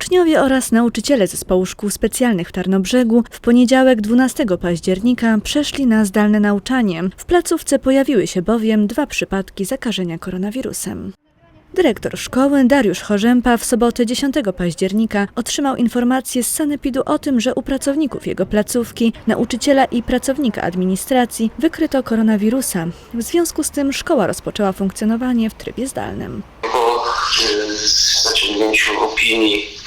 Uczniowie oraz nauczyciele zespołu szkół specjalnych w Tarnobrzegu w poniedziałek 12 października przeszli na zdalne nauczanie. W placówce pojawiły się bowiem dwa przypadki zakażenia koronawirusem. Dyrektor szkoły Dariusz Chorzępa w sobotę 10 października otrzymał informację z sanepidu o tym, że u pracowników jego placówki, nauczyciela i pracownika administracji wykryto koronawirusa. W związku z tym szkoła rozpoczęła funkcjonowanie w trybie zdalnym. po y, zaciągnięciu opinii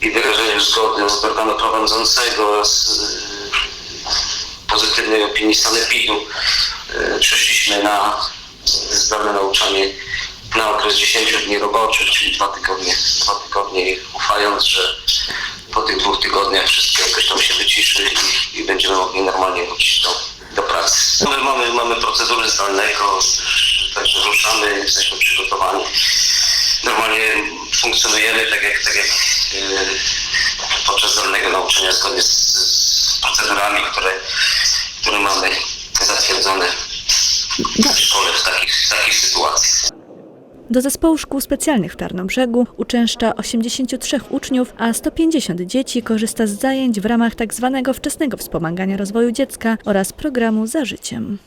i wyrażeniu zgody z organu prowadzącego oraz y, pozytywnej opinii sanepidu y, przeszliśmy na zdalne nauczanie na okres 10 dni roboczych, czyli dwa tygodnie, dwa tygodnie ufając, że po tych dwóch tygodniach wszystko jakoś tam się wyciszy i, i będziemy mogli normalnie wrócić do, do pracy. My mamy, mamy procedury zdalnego, także ruszamy, jesteśmy przygotowani normalnie funkcjonujemy tak jak, tak jak nauczania zgodnie z, z procedurami, które, które mamy zatwierdzone w szkole w takich, w takich sytuacjach. Do zespołu szkół specjalnych w Tarnobrzegu uczęszcza 83 uczniów, a 150 dzieci korzysta z zajęć w ramach tzw. wczesnego wspomagania rozwoju dziecka oraz programu Za życiem.